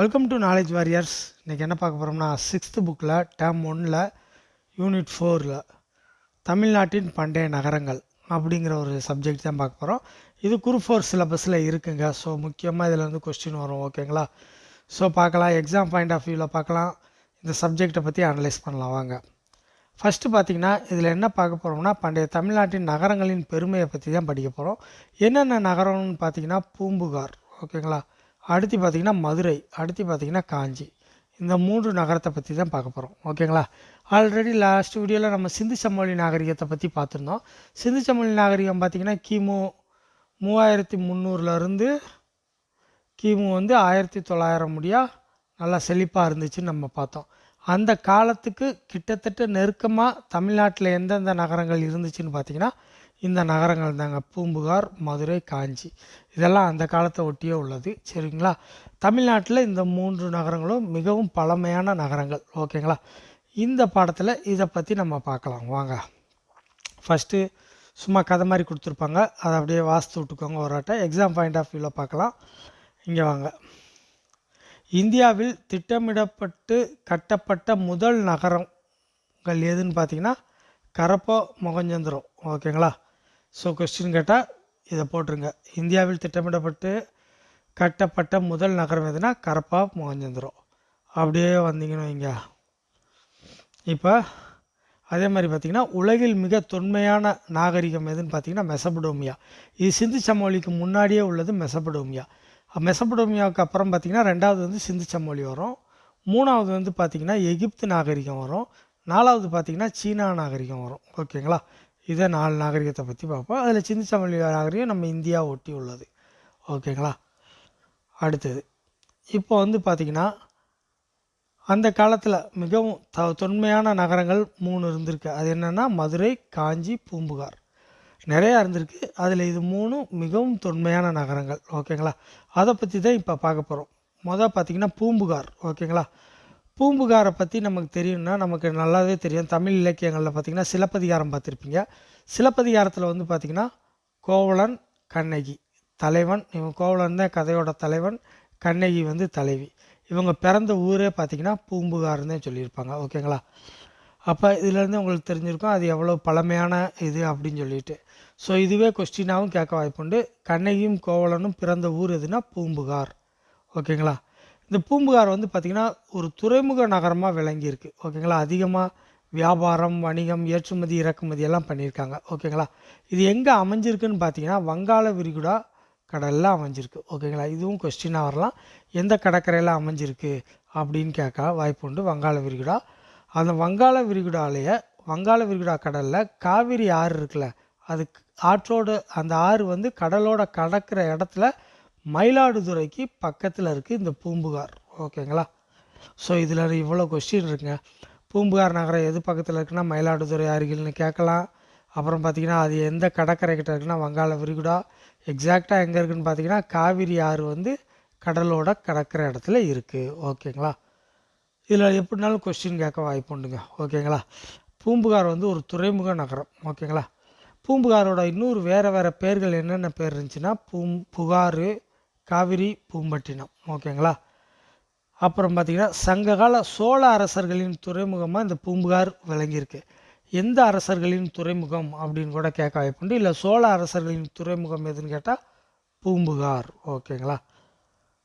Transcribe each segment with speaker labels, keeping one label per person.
Speaker 1: Welcome to knowledge warriors இன்றைக்கி என்ன பார்க்க போகிறோம்னா சிக்ஸ்த்து புக்கில் டேம் ஒன்னில் யூனிட் ஃபோரில் தமிழ்நாட்டின் பண்டைய நகரங்கள் அப்படிங்கிற ஒரு சப்ஜெக்ட் தான் பார்க்க போகிறோம் இது குரூப் ஃபோர் சிலபஸில் இருக்குங்க. ஸோ முக்கியமாக இதில் வந்து கொஸ்டின் வரும் ஓகேங்களா ஸோ பார்க்கலாம். எக்ஸாம் பாயிண்ட் ஆஃப் வியூவில் பார்க்கலாம். இந்த சப்ஜெக்டை பற்றி அனலைஸ் பண்ணலாம் வாங்க. ஃபஸ்ட்டு பார்த்தீங்கன்னா இதில் என்ன பார்க்க போகிறோம்னா பண்டைய தமிழ்நாட்டின் நகரங்களின் பெருமையை பற்றி தான் படிக்க போகிறோம் என்னென்ன நகரம்னு பார்த்தீங்கன்னா பூம்புகார் ஓகேங்களா அடுத்து பார்த்தீங்கன்னா மதுரை அடுத்து பார்த்திங்கன்னா காஞ்சி. இந்த மூன்று நகரத்தை பற்றி தான் பார்க்க போகிறோம் ஓகேங்களா? ஆல்ரெடி லாஸ்ட் வீடியோவில் நம்ம சிந்து சமவெளி நாகரிகத்தை பற்றி பார்த்துருந்தோம். சிந்து சமவெளி நாகரிகம் பார்த்திங்கன்னா கிமு மூவாயிரத்தி முந்நூறுலேருந்து கிமு வந்து ஆயிரத்தி தொள்ளாயிரம் முடியா நல்லா செழிப்பாக இருந்துச்சுன்னு நம்ம பார்த்தோம். அந்த காலத்துக்கு கிட்டத்தட்ட நெருக்கமாக தமிழ்நாட்டில் எந்தெந்த நகரங்கள் இருந்துச்சுன்னு பார்த்தீங்கன்னா இந்த நகரங்கள் தாங்க. பூம்புகார் மதுரை காஞ்சி. இதெல்லாம் அந்த காலத்தை ஒட்டியே உள்ளது. சரிங்களா? தமிழ்நாட்டில் இந்த மூன்று நகரங்களும் மிகவும் பழமையான நகரங்கள். ஓகேங்களா? இந்த பாடத்தில் இதை பற்றி நம்ம பார்க்கலாம். வாங்க. ஃபஸ்ட்டு சும்மா கதை மாதிரி கொடுத்துருப்பாங்க. அதை அப்படியே வாஸ்து விட்டுக்கோங்க ஒரு ஆட்டை எக்ஸாம் பாயிண்ட் ஆஃப் வியூவில் பார்க்கலாம். இங்கே வாங்க. இந்தியாவில் திட்டமிடப்பட்டு கட்டப்பட்ட முதல் நகரங்கள் எதுன்னு பார்த்தீங்கன்னா கரப்போ மொகஞ்சந்திரம். ஓகேங்களா? ஸோ கொஸ்டின் கேட்டால் இதை போட்டுருங்க. இந்தியாவில் திட்டமிடப்பட்டு கட்டப்பட்ட முதல் நகரம் எதுனா கரப்பா மொகஞ்சந்திரம் அப்படியே வந்தீங்கன்னு வைங்க. இப்போ அதே மாதிரி பார்த்திங்கன்னா உலகில் மிக தொன்மையான நாகரிகம் எதுன்னு பார்த்தீங்கன்னா மெசபடோமியா இது சிந்து சமவெளிக்கு முன்னாடியே உள்ளது மெசபடோமியா மெசபடோமியாவுக்கு அப்புறம் பார்த்திங்கன்னா ரெண்டாவது வந்து சிந்து சமவெளி வரும். மூணாவது வந்து பார்த்திங்கன்னா எகிப்து நாகரிகம் வரும். நாலாவது பார்த்திங்கன்னா சீனா நாகரிகம் வரும். ஓகேங்களா? இதை நாலு நாகரிகத்தை பற்றி பார்ப்போம். அதில் சிந்து சமவெளி நாகரிகம் நம்ம இந்தியா ஒட்டி உள்ளது. ஓகேங்களா? அடுத்தது. இப்போ வந்து பார்த்திங்கன்னா அந்த காலத்தில் மிகவும் த தொன்மையான நகரங்கள் மூணு இருந்திருக்கு. அது என்னென்னா மதுரை காஞ்சி பூம்புகார். நிறையா இருந்திருக்கு. அதில் இது மூணும் மிகவும் தொன்மையான நகரங்கள். ஓகேங்களா? அதை பற்றி தான் இப்போ பார்க்க போகிறோம் மொதல் பார்த்திங்கன்னா பூம்புகார். ஓகேங்களா? பூம்புகாரை பற்றி நமக்கு தெரியும்னா நமக்கு நல்லாவே தெரியும். தமிழ் இலக்கியங்களில் பார்த்திங்கன்னா சிலப்பதிகாரம் பார்த்துருப்பீங்க. சிலப்பதிகாரத்தில் வந்து பார்த்திங்கன்னா கோவலன் கண்ணகி. தலைவன் இவன் கோவலன் தான் கதையோட தலைவன் கண்ணகி வந்து தலைவி. இவங்க பிறந்த ஊரே பார்த்திங்கன்னா பூம்புகார்னு சொல்லியிருப்பாங்க. ஓகேங்களா? அப்போ இதுலேருந்து உங்களுக்கு தெரிஞ்சிருக்கும் அது எவ்வளோ பழமையான இது அப்படின்னு சொல்லிட்டு. ஸோ இதுவே கொஸ்டினாகவும் கேட்க வாய்ப்புண்டு. கண்ணகியும் கோவலனும் பிறந்த ஊர் எதுனா பூம்புகார். ஓகேங்களா? இந்த பூம்புகார் வந்து பார்த்திங்கன்னா ஒரு துறைமுக நகரமாக விளங்கியிருக்கு. ஓகேங்களா? அதிகமாக வியாபாரம் வணிகம் ஏற்றுமதி இறக்குமதி எல்லாம் பண்ணியிருக்காங்க. ஓகேங்களா? இது எங்கே அமைஞ்சிருக்குன்னு பார்த்தீங்கன்னா வங்காள விரிகுடா கடலில் அமைஞ்சிருக்கு. ஓகேங்களா? இதுவும் கொஸ்டினாக வரலாம். எந்த கடற்கரையில் அமைஞ்சிருக்கு அப்படின்னு கேட்க வாய்ப்பு உண்டு. வங்காள விரிகுடா. அந்த வங்காள விரிகுடாலேயே வங்காள விரிகுடா கடலில் காவிரி ஆறு இருக்குல்ல அது ஆற்றோட அந்த ஆறு வந்து கடலோட கடக்கிற இடத்துல மயிலாடுதுறைக்கு பக்கத்தில் இருக்குது இந்த பூம்புகார். ஓகேங்களா? ஸோ இதில் இவ்வளோ கொஸ்டின் இருக்குங்க. பூம்புகார் நகரம் எது பக்கத்தில் இருக்குன்னா மயிலாடுதுறை அருகில்னு கேட்கலாம். அப்புறம் பார்த்திங்கன்னா அது எந்த கடற்கரை கிட்ட இருக்குன்னா வங்காள விரிகுடா. எக்ஸாக்டாக எங்கே இருக்குன்னு பார்த்தீங்கன்னா காவிரி ஆறு வந்து கடலோட கடற்கிற இடத்துல இருக்குது ஓகேங்களா? இதில் எப்படினாலும் கொஸ்டின் கேட்க வாய்ப்பு உண்டுங்க. ஓகேங்களா? பூம்புகார் வந்து ஒரு துறைமுக நகரம். ஓகேங்களா? பூம்புகாரோட இன்னொரு வேறு வேறு பேர்கள் என்னென்ன பேர் இருந்துச்சுன்னா பூம் புகார் காவிரி பூம்பட்டினம். ஓகேங்களா? அப்புறம் பார்த்திங்கன்னா சங்ககால சோழ அரசர்களின் துறைமுகமாக இந்த பூம்புகார் விளங்கியிருக்கு. எந்த அரசர்களின் துறைமுகம் அப்படின்னு கூட கேட்க வாய்ப்புண்டு இல்லை சோழ அரசர்களின் துறைமுகம் எதுன்னு கேட்டால் பூம்புகார். ஓகேங்களா?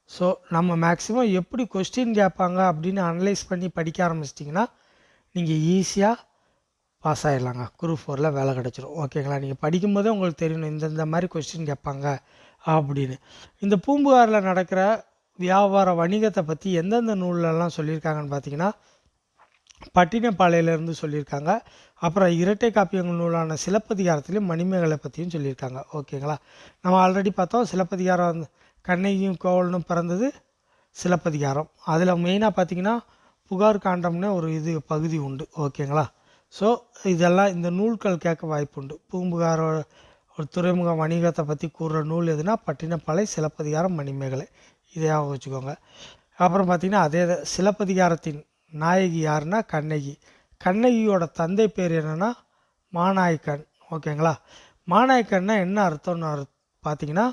Speaker 1: ஸோ நம்ம மேக்ஸிமம் எப்படி கொஸ்டின் கேட்பாங்க அப்படின்னு அனலைஸ் பண்ணி படிக்க ஆரம்பிச்சிட்டிங்கன்னா நீங்கள் ஈஸியாக பாஸ் ஆகிடலாங்க குரூப் ஃபோரில் வேலை கிடச்சிரும். ஓகேங்களா? நீங்கள் படிக்கும்போதே உங்களுக்கு தெரியணும் இந்தந்த மாதிரி கொஸ்டின் கேட்பாங்க. அப்படின்னு. இந்த பூம்புகாரில் நடக்கிற வியாபார வணிகத்தை பற்றி எந்தெந்த நூல்லலாம் சொல்லியிருக்காங்கன்னு பார்த்தீங்கன்னா பட்டினப்பாளையிலேருந்து சொல்லியிருக்காங்க. அப்புறம் இரட்டை காப்பியங்கள் நூலான சிலப்பதிகாரத்துலேயும் மணிமேகலை பற்றியும் சொல்லியிருக்காங்க. ஓகேங்களா? நம்ம ஆல்ரெடி பார்த்தோம் சிலப்பதிகாரம் கண்ணகியும் கோவலனும் பிறந்தது சிலப்பதிகாரம். அதில் மெயினாக பார்த்தீங்கன்னா புகார் காண்டம்னு ஒரு இது பகுதி உண்டு. ஓகேங்களா? ஸோ இதெல்லாம் இந்த நூல்கள் கேட்க வாய்ப்பு உண்டு பூம்புகாரோட ஒரு துறைமுக வணிகத்தை பற்றி கூறுற நூல் எதுனா பட்டினப்பாலை சிலப்பதிகாரம் மணிமேகலை. இதையாக வச்சுக்கோங்க. அப்புறம் பார்த்திங்கன்னா அதே சிலப்பதிகாரத்தின் நாயகி யாருன்னா கண்ணகி. கண்ணகியோட தந்தை பேர் என்னென்னா மாநாயக்கன். ஓகேங்களா? மாநாயக்கன்னா என்ன அர்த்தம்னு பார்த்தீங்கன்னா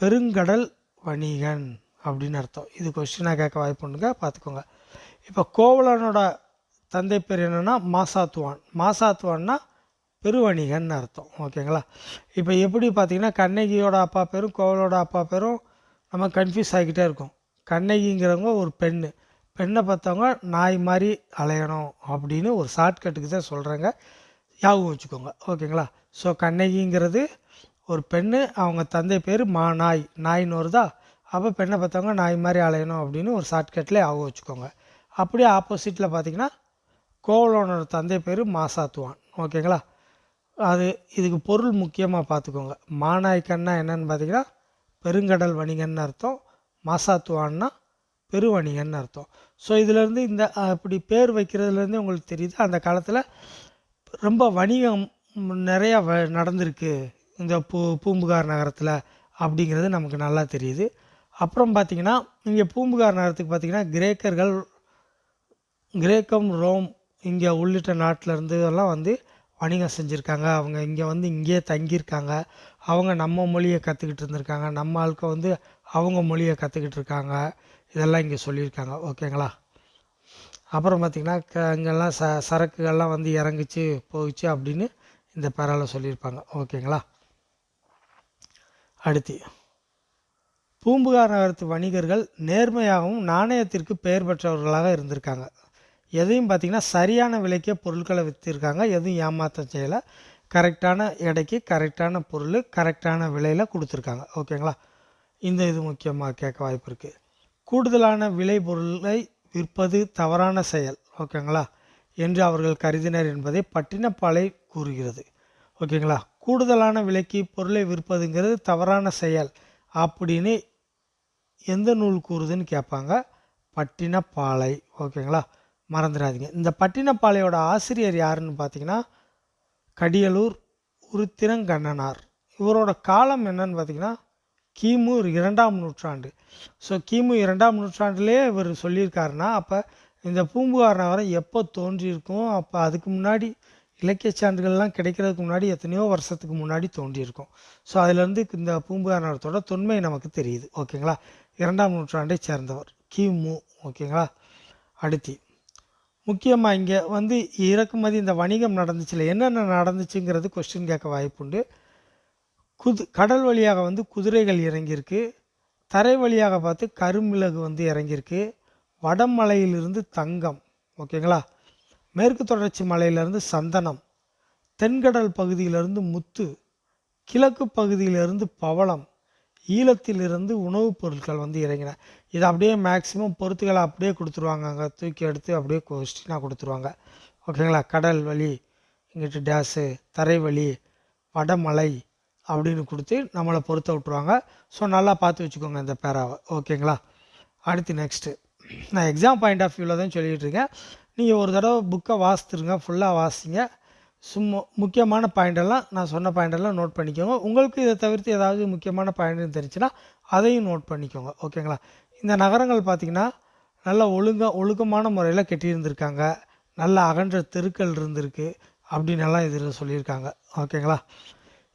Speaker 1: பெருங்கடல் வணிகன் அப்படின்னு அர்த்தம். இது கொஸ்டினாக கேட்க வாய்ப்புண்டுங்க பார்த்துக்கோங்க இப்போ கோவலனோட தந்தை பேர் என்னென்னா மாசாத்துவான். மாசாத்துவான்னா பெருவணிகன் அர்த்தம் ஓகேங்களா? இப்போ எப்படி பார்த்தீங்கன்னா கண்ணகியோட அப்பா பேரும் கோவலோட அப்பா பேரும் நம்ம கன்ஃபியூஸ் ஆகிக்கிட்டே இருக்கும். கண்ணகிங்கிறவங்க ஒரு பெண்ணு. பெண்ணை பார்த்தவங்க நாய் மாதிரி அலையணும் அப்படின்னு ஒரு ஷார்ட்கட்டுக்கு தான் சொல்கிறாங்க ஞாபகம் வச்சுக்கோங்க ஓகேங்களா? ஸோ கண்ணகிங்கிறது ஒரு பெண்ணு அவங்க தந்தை பேர் மா நாய். நாயின்னு வருதா? அப்போ பெண்ணை பார்த்தவங்க நாய் மாதிரி அலையணும் அப்படின்னு ஒரு ஷார்ட்கட்டில் யாபகம் வச்சுக்கோங்க. அப்படியே ஆப்போசிட்டில் பார்த்தீங்கன்னா கோவலனோட தந்தை பேர் மாசாத்துவான் ஓகேங்களா? அது இதுக்கு பொருள் முக்கியமாக பார்த்துக்கோங்க மாநாய்க்கன்னா என்னன்னு பார்த்தீங்கன்னா பெருங்கடல் வணிகன்னு அர்த்தம் மாசாத்துவான்னா பெருவணிகன்னு அர்த்தம். ஸோ இதிலேருந்து இந்த அப்படி பேர் வைக்கிறதுலேருந்து உங்களுக்கு தெரியுது அந்த காலத்தில் ரொம்ப வணிகம் நிறையா வ நடந்திருக்கு இந்த பூ பூம்புகார் நகரத்தில் அப்படிங்கிறது நமக்கு நல்லா தெரியுது. அப்புறம் பார்த்திங்கன்னா இங்கே பூம்புகார் நகரத்துக்கு பார்த்திங்கன்னா கிரேக்கர்கள் கிரேக்கம் ரோம் இங்கே உள்ளிட்ட நாட்டிலேருந்து எல்லாம் வந்து வணிகம் செஞ்சுருக்காங்க. அவங்க இங்கே வந்து இங்கேயே தங்கியிருக்காங்க. அவங்க நம்ம மொழியை கற்றுக்கிட்டு இருந்திருக்காங்க. நம்ம ஆட்கள் வந்து அவங்க மொழியை கற்றுக்கிட்டு இருக்காங்க. இதெல்லாம் இங்கே சொல்லியிருக்காங்க. ஓகேங்களா? அப்புறம் பார்த்திங்கன்னா க இங்கெல்லாம் ச சரக்குகள்லாம் வந்து இறங்குச்சு போச்சு அப்படின்னு இந்த பேரால் சொல்லியிருப்பாங்க. ஓகேங்களா? அடுத்து பூம்புகார் நகரத்து வணிகர்கள் நேர்மையாகவும் நாணயத்திற்கு பெயர் பெற்றவர்களாக இருந்திருக்காங்க. எதையும் பார்த்திங்கன்னா சரியான விலைக்கே பொருட்களை விற்றுருக்காங்க எதுவும் ஏமாற்றம் செய்யலை. கரெக்டான எடைக்கு கரெக்டான பொருள் கரெக்டான விலையில் கொடுத்துருக்காங்க. ஓகேங்களா? இந்த இது முக்கியமாக கேட்க வாய்ப்பு இருக்குது கூடுதலான விலை பொருளை விற்பது தவறான செயல். ஓகேங்களா? என்று அவர்கள் கருதினர் என்பதை பட்டினப்பாலை கூறுகிறது. ஓகேங்களா? கூடுதலான விலைக்கு பொருளை விற்பதுங்கிறது தவறான செயல் அப்படின்னு எந்த நூல் கூறுதுன்னு கேட்பாங்க? பட்டினப்பாலை. ஓகேங்களா? மறந்துடாதீங்க. இந்த பட்டினப்பாளையோட ஆசிரியர் யாருன்னு பார்த்தீங்கன்னா கடியலூர் உருத்திரங்கண்ணனார். இவரோட காலம் என்னன்னு பார்த்தீங்கன்னா கிமு இரண்டாம் நூற்றாண்டு. ஸோ கிமு இரண்டாம் நூற்றாண்டுலேயே இவர் சொல்லியிருக்காருன்னா அப்போ இந்த பூம்புகார் நகரம் எப்போ தோன்றியிருக்கும்? அப்போ அதுக்கு முன்னாடி இலக்கிய சான்றுகள்லாம் கிடைக்கிறதுக்கு முன்னாடி எத்தனையோ வருஷத்துக்கு முன்னாடி தோன்றியிருக்கும். ஸோ அதுலேருந்து இந்த பூம்புகார் நகரத்தோட தொன்மை நமக்கு தெரியுது. ஓகேங்களா? இரண்டாம் நூற்றாண்டை சேர்ந்தவர் கிமு. ஓகேங்களா? அடுத்து முக்கியமாக இங்கே வந்து இறக்குமதி இந்த வணிகம் நடந்துச்சுல என்னென்ன நடந்துச்சுங்கிறது கொஸ்டின் கேட்க வாய்ப்புண்டு. குது கடல் வழியாக வந்து குதிரைகள் இறங்கியிருக்கு. தரை வழியாக பார்த்து கருமிளகு வந்து இறங்கியிருக்கு. வடமலையிலிருந்து தங்கம் ஓகேங்களா? மேற்கு தொடர்ச்சி மலையிலிருந்து சந்தனம் தென்கடல் பகுதியிலிருந்து முத்து கிழக்கு பகுதியிலிருந்து பவளம் ஈழத்திலிருந்து உணவுப் பொருட்கள் வந்து இறங்கின. இதை அப்படியே மேக்ஸிமம் பொருத்துக்களை அப்படியே கொடுத்துருவாங்க. அங்கே தூக்கி எடுத்து அப்படியே கொஸ்டினாக கொடுத்துருவாங்க. ஓகேங்களா கடல் வழி இங்கிட்டு டேஸு தரை வழி வடமலை அப்படின்னு கொடுத்து நம்மளை பொறுத்த விட்ருவாங்க ஸோ நல்லா பார்த்து வச்சுக்கோங்க இந்த பேராவை. ஓகேங்களா அடுத்து நெக்ஸ்ட்டு நான் எக்ஸாம் பாயிண்ட் ஆஃப் வியூவில் தான் சொல்லிகிட்டு இருக்கேன். நீங்கள் ஒரு தடவை புக்கை வாசித்துருங்க. ஃபுல்லாக வாசிங்க. சும்மா முக்கியமான பாயிண்டெல்லாம் நான் சொன்ன பாயிண்டெல்லாம் நோட் பண்ணிக்கோங்க. உங்களுக்கு இதை தவிர்த்து ஏதாவது முக்கியமான பாயிண்ட் தெரிஞ்சுன்னா அதையும் நோட் பண்ணிக்கோங்க. ஓகேங்களா இந்த நகரங்கள் பார்த்திங்கன்னா நல்ல ஒழுங்காக ஒழுக்கமான முறையில் கெட்டியிருந்திருக்காங்க. நல்ல அகன்ற தெருக்கள் இருந்திருக்கு அப்படின்னெல்லாம் இதில் சொல்லியிருக்காங்க. ஓகேங்களா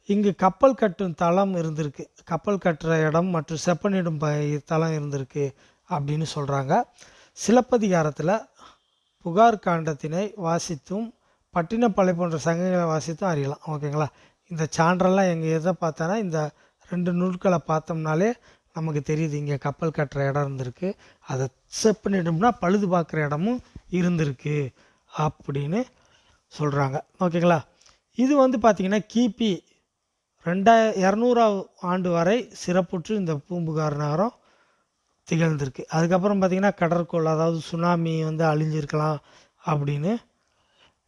Speaker 1: இங்கு கப்பல் கட்டும் தளம் இருந்திருக்கு. கப்பல் கட்டுற இடம் மற்றும் செப்பனிடும் ப தளம் இருந்திருக்கு அப்படின்னு சொல்கிறாங்க சிலப்பதிகாரத்தில் புகார் காண்டத்தினை வாசித்தும் பட்டினப்பாலை போன்ற சங்கங்களை வாசித்தும் அறியலாம். ஓகேங்களா? இந்த சான்றெல்லாம் எங்கள் எதை பார்த்தோன்னா இந்த ரெண்டு நூல்களை பார்த்தோம்னாலே நமக்கு தெரியுது. இங்கே கப்பல் கட்டுற இடம் இருந்திருக்கு. அதை செப் பண்ணிட்டோம்னா பழுது பார்க்குற இடமும் இருந்திருக்கு அப்படின்னு சொல்கிறாங்க ஓகேங்களா? இது வந்து பார்த்திங்கன்னா கிபி ரெண்டாய இரநூறாவது ஆண்டு வரை சிறப்புற்று இந்த பூம்புகார் நகரம் திகழ்ந்திருக்கு. அதுக்கப்புறம் பார்த்திங்கன்னா கடற்கோள் அதாவது சுனாமி வந்து அழிஞ்சிருக்கலாம் அப்படின்னு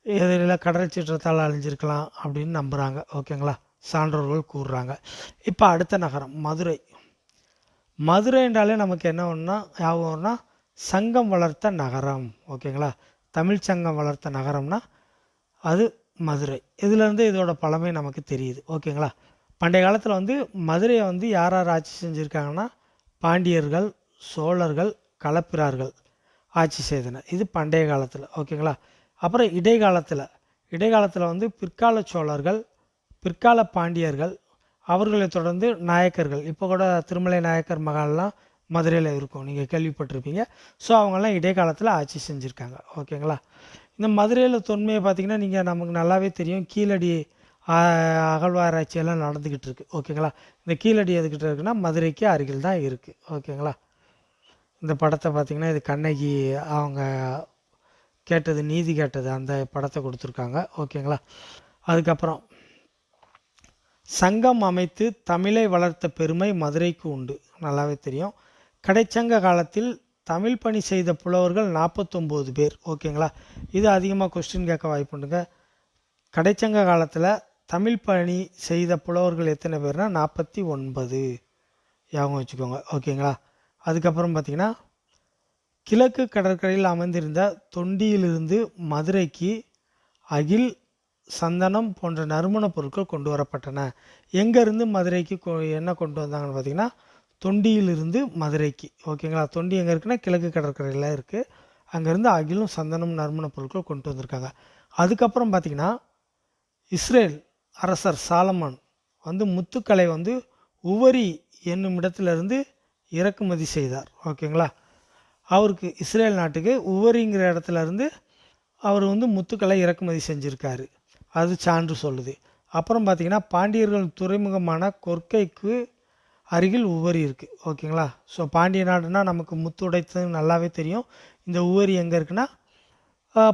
Speaker 1: எதிரில் கடல் சீற்றத்தால் அழிஞ்சிருக்கலாம் அப்படின்னு நம்புகிறாங்க ஓகேங்களா? சான்றோர்கள் கூறுறாங்க. இப்போ அடுத்த நகரம் மதுரை. மதுரை என்றாலே நமக்கு என்ன ஒன்றுனா ஞாபகம் சங்கம் வளர்த்த நகரம். ஓகேங்களா? தமிழ் சங்கம் வளர்த்த நகரம்னா அது மதுரை. இதுலேருந்து இதோட பழமை நமக்கு தெரியுது. ஓகேங்களா? பண்டைய காலத்தில் வந்து மதுரையை வந்து யார் யார் ஆட்சி செஞ்சுருக்காங்கன்னா பாண்டியர்கள் சோழர்கள் களப்பிரார்கள் ஆட்சி செய்தனர். இது பண்டைய காலத்தில். ஓகேங்களா? அப்புறம் இடைக்காலத்தில் இடைக்காலத்தில் வந்து பிற்கால சோழர்கள் பிற்கால பாண்டியர்கள் அவர்களை தொடர்ந்து நாயக்கர்கள். இப்போ கூட திருமலை நாயக்கர் மகால்லாம் மதுரையில் இருக்கும். நீங்கள் கேள்விப்பட்டிருப்பீங்க. ஸோ அவங்கெல்லாம் இடைக்காலத்தில் ஆட்சி செஞ்சுருக்காங்க. ஓகேங்களா? இந்த மதுரையில் தொன்மையை பார்த்திங்கன்னா நீங்கள் நமக்கு நல்லாவே தெரியும். கீழடி அகழ்வாராய்ச்சியெல்லாம் நடந்துக்கிட்டு இருக்குது ஓகேங்களா? இந்த கீழடி எதுக்கிட்ட இருக்குன்னா மதுரைக்கு அருகில் தான் இருக்குது ஓகேங்களா? இந்த படத்தை பார்த்திங்கன்னா இது கண்ணகி அவங்க கேட்டது நீதி கேட்டது அந்த படத்தை கொடுத்துருக்காங்க. ஓகேங்களா? அதுக்கப்புறம் சங்கம் அமைத்து தமிழை வளர்த்த பெருமை மதுரைக்கு உண்டு. நல்லாவே தெரியும். கடைச்சங்க காலத்தில் தமிழ் பணி செய்த புலவர்கள் நாற்பத்தொம்போது பேர். ஓகேங்களா? இது அதிகமாக கொஸ்டின் கேட்க வாய்ப்புண்டுங்க கடைச்சங்க காலத்தில் தமிழ் பணி செய்த புலவர்கள் எத்தனை பேர்னா நாற்பத்தி ஒன்பது. ஞாபகம் வச்சுக்கோங்க. ஓகேங்களா? அதுக்கப்புறம் பார்த்திங்கன்னா கிழக்கு கடற்கரையில் அமைந்திருந்த தொண்டியிலிருந்து மதுரைக்கு அகில் சந்தனம் போன்ற நறுமணப் பொருட்கள் கொண்டு வரப்பட்டன. எங்கேருந்து மதுரைக்கு கொ என்ன கொண்டு வந்தாங்கன்னு பார்த்தீங்கன்னா தொண்டியிலிருந்து மதுரைக்கு. ஓகேங்களா? தொண்டி எங்கே இருக்குன்னா கிழக்கு கடற்கரையில் இருக்குது அங்கேருந்து அகிலும் சந்தனம் நறுமணப் பொருட்கள் கொண்டு வந்திருக்காங்க. அதுக்கப்புறம் பார்த்திங்கன்னா இஸ்ரேல் அரசர் சாலமன் வந்து முத்துக்களை வந்து உவரி என்னும் இடத்துலேருந்து இறக்குமதி செய்தார். ஓகேங்களா? அவருக்கு இஸ்ரேல் நாட்டுக்கு உவரிங்கிற இடத்துல இருந்து அவர் வந்து முத்துக்களை இறக்குமதி செஞ்சுருக்காரு. அது சான்று சொல்லுது. அப்புறம் பார்த்திங்கன்னா பாண்டியர்கள் துறைமுகமான கொர்க்கைக்கு அருகில் உவரி இருக்குது ஓகேங்களா? ஸோ பாண்டிய நாடுனால் நமக்கு முத்து உடைத்தது நல்லாவே தெரியும். இந்த உவரி எங்கே இருக்குன்னா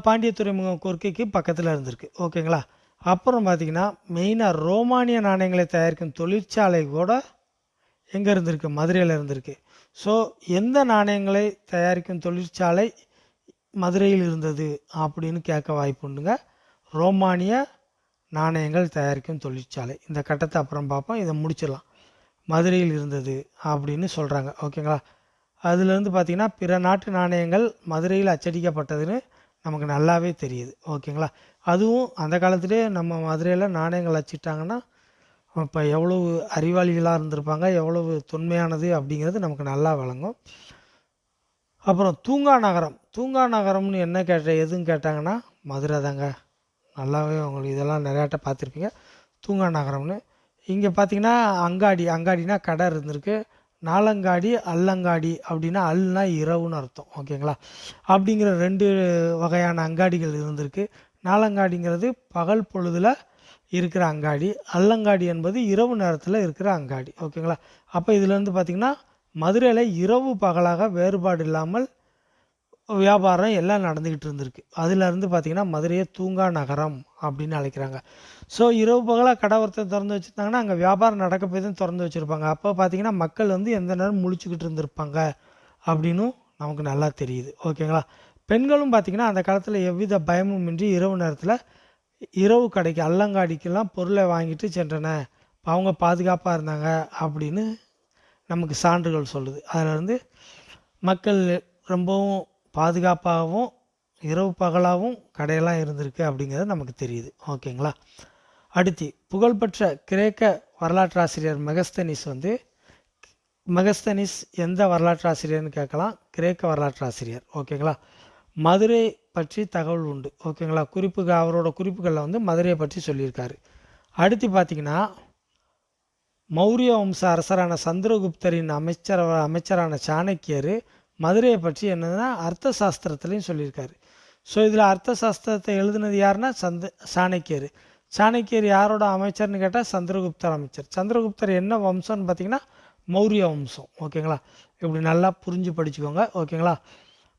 Speaker 1: பாண்டிய துறைமுகம் கொர்க்கைக்கு பக்கத்தில் இருந்திருக்கு. ஓகேங்களா? அப்புறம் பார்த்திங்கன்னா மெயினாக ரோமானிய நாணயங்களை தயாரிக்கும் தொழிற்சாலை கூட எங்கே இருந்திருக்கு? மதுரையில் இருந்திருக்கு. ஸோ எந்த நாணயங்களை தயாரிக்கும் தொழிற்சாலை மதுரையில் இருந்தது அப்படின்னு கேட்க வாய்ப்புண்டுங்க ரோமானிய நாணயங்கள் தயாரிக்கும் தொழிற்சாலை. இந்த கட்டத்தை அப்புறம் பார்ப்போம். இதை முடிச்சிடலாம். மதுரையில் இருந்தது அப்படின்னு சொல்கிறாங்க ஓகேங்களா? அதுலேருந்து பார்த்திங்கன்னா பிற நாட்டு நாணயங்கள் மதுரையில் அச்சடிக்கப்பட்டதுன்னு நமக்கு நல்லாவே தெரியுது. ஓகேங்களா? அதுவும் அந்த காலத்திலே நம்ம மதுரையில் நாணயங்கள் அச்சிட்டாங்கன்னா இப்போ எவ்வளவு அறிவாளிகளாக இருந்திருப்பாங்க எவ்வளவு தொன்மையானது அப்படிங்கிறது நமக்கு நல்லா விளங்கும் அப்புறம் தூங்கா நகரம். தூங்கா நகரம்னு என்ன கேட்ட எதுன்னு கேட்டாங்கன்னா மதுரை தாங்க. நல்லாவே உங்களுக்கு இதெல்லாம் நிறையாட்ட பார்த்துருப்பீங்க. தூங்கா நகரம்னு. இங்கே பார்த்தீங்கன்னா அங்காடி அங்காடினா கடை இருந்திருக்கு. நாலங்காடி அல்லங்காடி அப்படின்னா அல்னா இரவுன்னு அர்த்தம் ஓகேங்களா? அப்படிங்கிற ரெண்டு வகையான அங்காடிகள் இருந்திருக்கு. நாலங்காடிங்கிறது பகல் பொழுதில் இருக்கிற அங்காடி. அல்லங்காடி என்பது இரவு நேரத்தில் இருக்கிற அங்காடி. ஓகேங்களா? அப்போ இதுலேருந்து பார்த்திங்கன்னா மதுரையில் இரவு பகலாக வேறுபாடு இல்லாமல் வியாபாரம் எல்லாம் நடந்துக்கிட்டு இருந்திருக்கு. அதிலேருந்து பார்த்திங்கன்னா மதுரையை தூங்கா நகரம் அப்படின்னு அழைக்கிறாங்க. ஸோ இரவு பகலாக கடை ஒருத்தர் திறந்து வச்சுருந்தாங்கன்னா அங்கே வியாபாரம் நடக்க போய் தான் திறந்து வச்சுருப்பாங்க. அப்போ பார்த்திங்கன்னா மக்கள் வந்து எந்த நேரம் முழிச்சுக்கிட்டு இருந்திருப்பாங்க அப்படின்னும் நமக்கு நல்லா தெரியுது. ஓகேங்களா? பெண்களும் பார்த்திங்கன்னா அந்த காலத்தில் எவ்வித பயமும் இன்றி இரவு நேரத்தில் இரவு கடைக்கு அல்லங்காடிக்கெல்லாம் பொருளை வாங்கிட்டு சென்றன. அவங்க பாதுகாப்பாக இருந்தாங்க அப்படின்னு நமக்கு சான்றுகள் சொல்லுது. அதிலிருந்து மக்கள் ரொம்பவும் பாதுகாப்பாகவும் இரவு பகலாகவும் கடையெல்லாம் இருந்திருக்கு அப்படிங்கிறது நமக்கு தெரியுது. ஓகேங்களா? அடுத்து புகழ்பெற்ற கிரேக்க வரலாற்றாசிரியர் மெகஸ்தனிஸ் வந்து மெகஸ்தனிஸ் எந்த வரலாற்றாசிரியர்னு கேட்கலாம்? கிரேக்க வரலாற்றாசிரியர். ஓகேங்களா? மதுரை பற்றி தகவல் உண்டு. ஓகேங்களா? குறிப்புக அவரோட குறிப்புகளில் வந்து மதுரையை பற்றி சொல்லியிருக்காரு. அடுத்து பார்த்தீங்கன்னா மௌரிய வம்ச அரசரான சந்திரகுப்தரின் அமைச்சர் அமைச்சரான சாணக்கியர் மதுரையை பற்றி என்னதுன்னா அர்த்த சாஸ்திரத்துலேயும் சொல்லியிருக்காரு. ஸோ இதில் அர்த்த சாஸ்திரத்தை எழுதுனது யாருன்னா சந்த சாணக்கியர். சாணக்கியர் யாரோட அமைச்சர்னு கேட்டால் சந்திரகுப்தர் அமைச்சர். சந்திரகுப்தர் என்ன வம்சம்னு பார்த்தீங்கன்னா மௌரிய வம்சம். ஓகேங்களா? இப்படி நல்லா புரிஞ்சு படிச்சுக்கோங்க. ஓகேங்களா?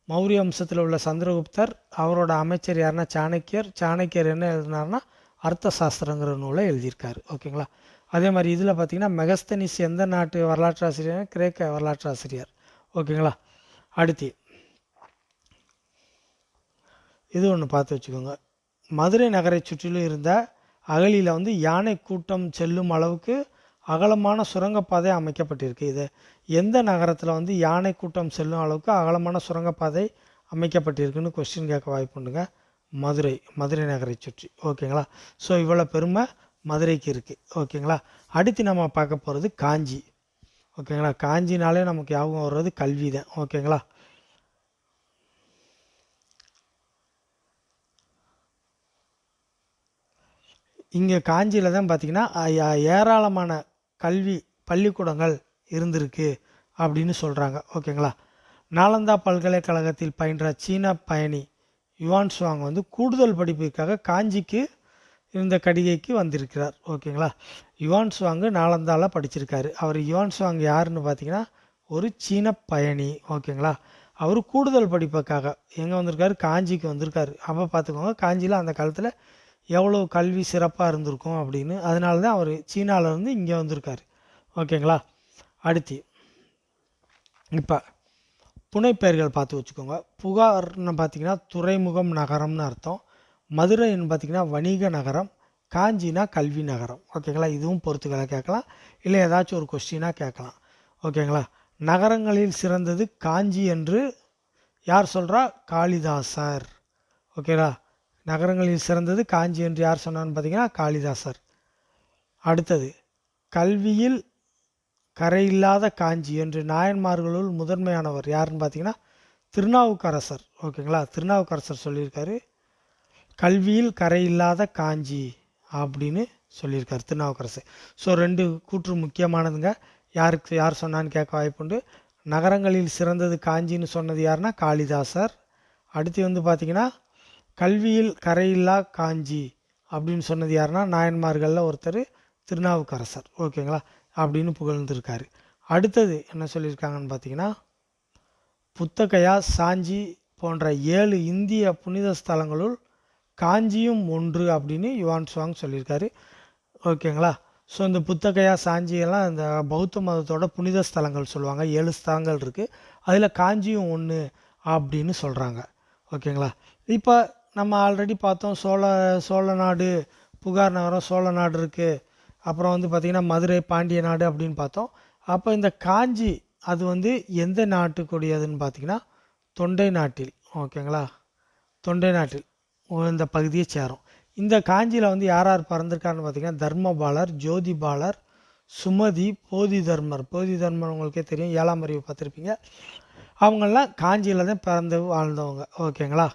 Speaker 1: மௌரிய வம்சத்தில் உள்ள சந்திரகுப்தர் அவரோட அமைச்சர் யாருன்னா சாணக்கியர் சாணக்கியர் என்ன எழுதினார்னா அர்த்த சாஸ்திரங்கிற நூலை எழுதியிருக்காரு. ஓகேங்களா? அதே மாதிரி இதில் பார்த்தீங்கன்னா மெகஸ்தனிஸ் எந்த நாட்டு வரலாற்று ஆசிரியர் கிரேக்க வரலாற்று ஆசிரியர் ஓகேங்களா? அடுத்து இது ஒன்று பார்த்து வச்சுக்கோங்க. மதுரை நகரை சுற்றிலும் இருந்த அகலியில் வந்து யானை கூட்டம் செல்லும் அளவுக்கு அகலமான சுரங்கப்பாதை அமைக்கப்பட்டிருக்கு. இது எந்த நகரத்தில் வந்து யானை கூட்டம் செல்லும் அளவுக்கு அகலமான சுரங்கப்பாதை அமைக்கப்பட்டிருக்குன்னு கொஸ்டின் கேட்க வாய்ப்புண்டுங்க மதுரை மதுரை நகரை சுற்றி. ஓகேங்களா? ஸோ இவ்வளோ பெருமை மதுரைக்கு இருக்குது ஓகேங்களா? அடுத்து நம்ம பார்க்க போகிறது காஞ்சி. ஓகேங்களா? காஞ்சினாலே நமக்கு ஞாபகம் வர்றது கல்வி தான் ஓகேங்களா? இங்கே காஞ்சியில் தான் பார்த்திங்கன்னா ஏராளமான கல்வி பள்ளிக்கூடங்கள் இருந்திருக்கு அப்படின்னு சொல்கிறாங்க ஓகேங்களா? நாலந்தா பல்கலைக்கழகத்தில் பயின்ற சீன பயணி யுவான் சுவாங் வந்து கூடுதல் படிப்புக்காக காஞ்சிக்கு இந்த கடிகைக்கு வந்திருக்கிறார். ஓகேங்களா? யுவான் சுவாங்கு நாலந்தாவில் படிச்சிருக்காரு. அவர் யுவான் சுவாங் யாருன்னு பார்த்தீங்கன்னா ஒரு சீன பயணி. ஓகேங்களா? அவர் கூடுதல் படிப்புக்காக எங்கே வந்திருக்காரு? காஞ்சிக்கு வந்திருக்காரு. அப்போ பார்த்துக்கோங்க காஞ்சியில் அந்த காலத்தில் எவ்வளோ கல்வி சிறப்பாக இருந்திருக்கும் அப்படின்னு. அதனால தான் அவர் சீனாவிலேருந்து இங்கே வந்திருக்காரு. ஓகேங்களா? அடுத்து இப்போ புனைப்பெயர்கள் பார்த்து வச்சுக்கோங்க. புகார்னு பார்த்தீங்கன்னா துறைமுகம் நகரம்னு அர்த்தம். மதுரைன்னு பார்த்தீங்கன்னா வணிக நகரம். காஞ்சினா கல்வி நகரம். ஓகேங்களா? இதுவும் பொறுத்துக்களை கேட்கலாம்? இல்லை ஏதாச்சும் ஒரு கொஸ்டினாக கேட்கலாம். ஓகேங்களா? நகரங்களில் சிறந்தது காஞ்சி என்று யார் சொல்கிறா காளிதாசர். ஓகேங்களா? நகரங்களில் சிறந்தது காஞ்சி என்று யார் சொன்னான்னு பார்த்தீங்கன்னா காளிதாசர். அடுத்தது கல்வியில் கரையில்லாத காஞ்சி என்று நாயன்மார்களுள் முதன்மையானவர் யாருன்னு பார்த்தீங்கன்னா திருநாவுக்கரசர். ஓகேங்களா? திருநாவுக்கரசர் சொல்லியிருக்காரு. கல்வியில் கரையில்லாத காஞ்சி அப்படின்னு சொல்லியிருக்காரு திருநாவுக்கரசர். ஸோ ரெண்டு கூற்று முக்கியமானதுங்க. யாருக்கு யார் சொன்னான்னு கேட்க வாய்ப்புண்டு. நகரங்களில் சிறந்தது காஞ்சின்னு சொன்னது யாருன்னா காளிதாசர். அடுத்து வந்து பார்த்தீங்கன்னா கல்வியில் கரையில்லா காஞ்சி அப்படின்னு சொன்னது யாருன்னா நாயன்மார்களில் ஒருத்தர் திருநாவுக்கரசர். ஓகேங்களா? அப்படின்னு புகழ்ந்திருக்காரு. அடுத்தது என்ன சொல்லியிருக்காங்கன்னு பார்த்தீங்கன்னா புத்தகையா சாஞ்சி போன்ற ஏழு இந்திய புனித ஸ்தலங்களுள் காஞ்சியும் ஒன்று அப்படின்னு யுவான் சுவாங் சொல்லியிருக்காரு. ஓகேங்களா? ஸோ இந்த புத்தகையா சாஞ்சியெல்லாம் இந்த பௌத்த மதத்தோட புனித ஸ்தலங்கள் சொல்லுவாங்க. ஏழு ஸ்தலங்கள் இருக்குது அதில் காஞ்சியும் ஒன்று அப்படின்னு சொல்கிறாங்க ஓகேங்களா? இப்போ நம்ம ஆல்ரெடி பார்த்தோம் சோழ சோழ நாடு புகார் நகரம் சோழ நாடு இருக்குது அப்புறம் வந்து பார்த்திங்கன்னா மதுரை பாண்டிய நாடு அப்படின்னு பார்த்தோம். அப்போ இந்த காஞ்சி அது வந்து எந்த நாட்டுக்குரியதுன்னு பார்த்தீங்கன்னா தொண்டை நாட்டில் ஓகேங்களா தொண்டை நாட்டில் இந்த பகுதியை சேரும். இந்த காஞ்சியில் வந்து யார் யார் பிறந்திருக்காருன்னு பார்த்தீங்கன்னா தர்மபாலர் ஜோதிபாலர் சுமதி போதி தர்மர். போதி தர்மர் உங்களுக்கே தெரியும் ஏழாம் அறிவு பார்த்துருப்பீங்க. அவங்கெல்லாம் காஞ்சியில் தான் பிறந்து வாழ்ந்தவங்க ஓகேங்களா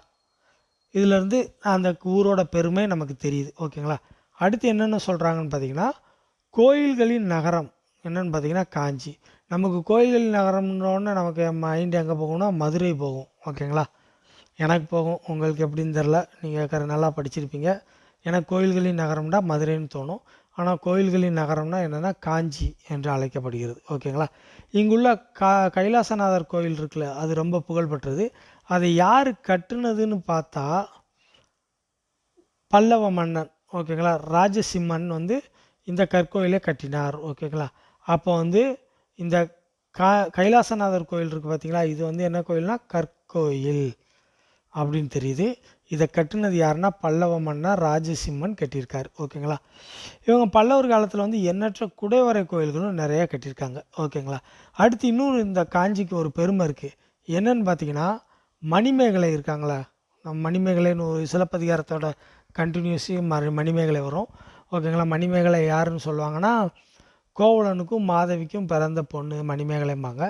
Speaker 1: இதிலேருந்து அந்த ஊரோட பெருமை நமக்கு தெரியுது. ஓகேங்களா? அடுத்து என்னென்ன சொல்கிறாங்கன்னு பார்த்தீங்கன்னா கோயில்களின் நகரம் என்னென்னு பார்த்தீங்கன்னா காஞ்சி. நமக்கு கோயில்களின் நகரம்னோடனே நமக்கு மைண்ட் எங்கே போகும்னா மதுரை போகும். ஓகேங்களா? எனக்கு போகும். உங்களுக்கு எப்படின்னு தெரில நீங்கள் நல்லா படிச்சிருப்பீங்க. எனக்கு கோயில்களின் நகரம்னா மதுரைன்னு தோணும். ஆனால் கோயில்களின் நகரம்னா என்னென்னா காஞ்சி என்று அழைக்கப்படுகிறது. ஓகேங்களா? இங்குள்ள கா கைலாசநாதர் கோயில் இருக்குல்ல அது ரொம்ப புகழ்பெற்றது. அதை யார் கட்டுனதுன்னு பார்த்தா பல்லவ மன்னன் ஓகேங்களா? ராஜசிம்மன் வந்து இந்த கற்கோயிலை கட்டினார் ஓகேங்களா? அப்போ வந்து இந்த கா கைலாசநாதர் கோயில் இருக்குது பார்த்தீங்களா இது வந்து என்ன கோயில்னா கற்கோயில் அப்படின்னு தெரியுது. இதை கட்டினது யாருன்னா பல்லவ மன்னர் ராஜசிம்மன் கட்டியிருக்காரு. ஓகேங்களா? இவங்க பல்லவர் காலத்தில் வந்து எண்ணற்ற குடைவரை கோயில்களும் நிறையா கட்டியிருக்காங்க. ஓகேங்களா? அடுத்து இன்னொரு இந்த காஞ்சிக்கு ஒரு பெருமை இருக்குது என்னன்னு பார்த்தீங்கன்னா மணிமேகலை இருக்காங்களா? நம்ம மணிமேகலைன்னு ஒரு சிலப்பதிகாரத்தோட கண்டினியூஸி ம மணிமேகலை வரும். ஓகேங்களா? மணிமேகலை யாருன்னு சொல்லுவாங்கன்னா கோவலனுக்கும் மாதவிக்கும் பிறந்த பொண்ணு மணிமேகலைம்பாங்க.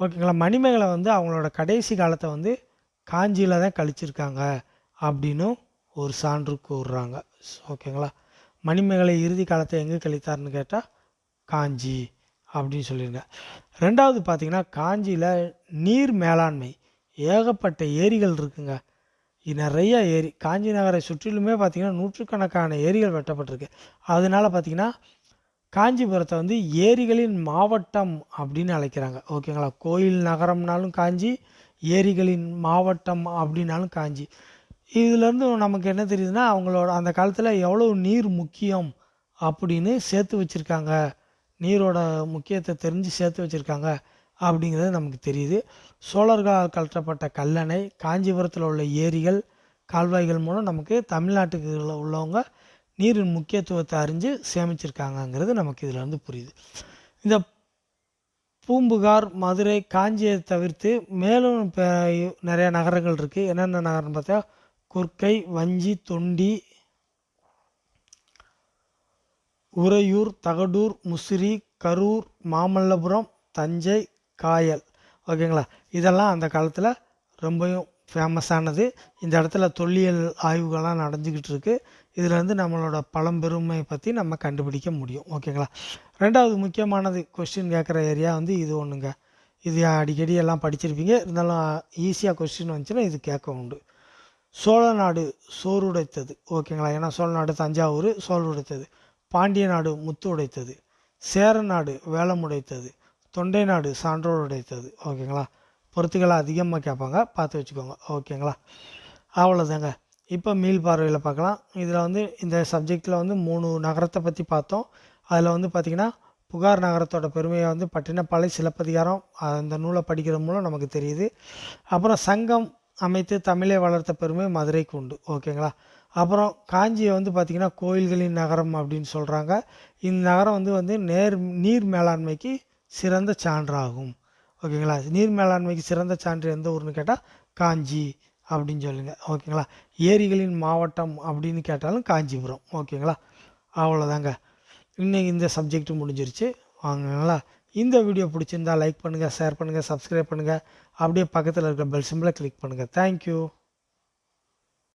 Speaker 1: ஓகேங்களா? மணிமேகலை வந்து அவங்களோட கடைசி காலத்தை வந்து காஞ்சியில் தான் கழிச்சிருக்காங்க. அப்படின்னும் ஒரு சான்று கூறுறாங்க ஓகேங்களா? மணிமேகலை இறுதி காலத்தை எங்கே கழித்தார்னு கேட்டால் காஞ்சி அப்படின்னு சொல்லியிருங்க ரெண்டாவது பார்த்திங்கன்னா காஞ்சியில் நீர் மேலாண்மை ஏகப்பட்ட ஏரிகள் இருக்குங்க. இது நிறைய ஏரி காஞ்சி நகரை சுற்றிலுமே பார்த்திங்கன்னா நூற்றுக்கணக்கான ஏரிகள் வெட்டப்பட்டிருக்கு. அதனால் பார்த்திங்கன்னா காஞ்சிபுரத்தை வந்து ஏரிகளின் மாவட்டம் அப்படின்னு அழைக்கிறாங்க. ஓகேங்களா? கோயில் நகரம்னாலும் காஞ்சி ஏரிகளின் மாவட்டம் அப்படின்னாலும் காஞ்சி. இதுலேருந்து நமக்கு என்ன தெரியுதுன்னா அவங்களோட அந்த காலத்தில் எவ்வளோ நீர் முக்கியம் அப்படின்னு சேர்த்து வச்சுருக்காங்க. நீரோட முக்கியத்தை தெரிஞ்சு சேர்த்து வச்சுருக்காங்க அப்படிங்கிறது நமக்கு தெரியுது. சோழர்களால் கட்டப்பட்ட கல்லணை காஞ்சிபுரத்தில் உள்ள ஏரிகள் கால்வாய்கள் மூலம் நமக்கு தமிழ்நாட்டுக்கு உள்ளவங்க நீரின் முக்கியத்துவத்தை அறிஞ்சு சேமிச்சிருக்காங்கங்கிறது நமக்கு இதில் புரியுது. இந்த பூம்புகார் மதுரை காஞ்சியை தவிர்த்து மேலும் இப்போ நிறைய நகரங்கள் இருக்குது என்னென்ன நகரம்னு பார்த்தா கொர்க்கை வஞ்சி தொண்டி உறையூர் தகடூர் முசிறி கரூர் மாமல்லபுரம் தஞ்சை காயல். ஓகேங்களா? இதெல்லாம் அந்த காலத்தில் ரொம்பவும் ஃபேமஸானது இந்த இடத்துல தொல்லியல் ஆய்வுகள்லாம் நடந்துக்கிட்டு இருக்குது இதிலேருந்து நம்மளோட பழம்பெருமை பற்றி நம்ம கண்டுபிடிக்க முடியும். ஓகேங்களா? ரெண்டாவது முக்கியமானது கொஸ்டின் கேட்குற ஏரியா வந்து இது ஒன்றுங்க இது அடிக்கடி எல்லாம் படிச்சிருப்பீங்க. இருந்தாலும் ஈஸியாக கொஸ்டின் வந்துச்சுன்னா இது கேட்க உண்டு. சோழ நாடு சோறு உடைத்தது ஓகேங்களா ஏன்னா சோழ நாடு தஞ்சாவூர் சோறு உடைத்தது பாண்டிய நாடு முத்து உடைத்தது சேர நாடு வேலம் உடைத்தது தொண்டை நாடு சான்றோர் உடைத்தது ஓகேங்களா பொறுத்துக்களை அதிகமாக கேட்பாங்க. பார்த்து வச்சுக்கோங்க. ஓகேங்களா அவ்வளோதாங்க. இப்போ மீள் பார்வையில் பார்க்கலாம். இதில் வந்து இந்த சப்ஜெக்டில் வந்து மூணு நகரத்தை பற்றி பார்த்தோம். அதில் வந்து பார்த்திங்கன்னா புகார் நகரத்தோட பெருமையை வந்து பட்டினப்பாலை சிலப்பதிகாரம் அந்த நூலை படிக்கிறது மூலம் நமக்கு தெரியுது. அப்புறம் சங்கம் அமைத்து தமிழை வளர்த்த பெருமை மதுரைக்கு உண்டு. ஓகேங்களா? அப்புறம் காஞ்சியை வந்து பார்த்திங்கன்னா கோயில்களின் நகரம் அப்படின்னு சொல்கிறாங்க இந்த நகரம் வந்து வந்து நேர் நீர் மேலாண்மைக்கு சிறந்த சான்றாகும். ஓகேங்களா? நீர் மேலாண்மைக்கு சிறந்த சான்று எந்த ஊர்னு கேட்டால் காஞ்சி அப்படின்னு சொல்லுங்கள் ஓகேங்களா? ஏரிகளின் மாவட்டம் அப்படின்னு கேட்டாலும் காஞ்சிபுரம். ஓகேங்களா? அவ்வளோதாங்க இன்னைக்கு இந்த சப்ஜெக்ட் முடிஞ்சிருச்சு. வாங்கங்களா இந்த வீடியோ பிடிச்சிருந்தா லைக் பண்ணுங்கள் ஷேர் பண்ணுங்கள் சப்ஸ்கிரைப் பண்ணுங்கள் அப்படியே பக்கத்தில் இருக்கிற பெல் சிம்பிளை கிளிக் பண்ணுங்கள் தேங்க்யூ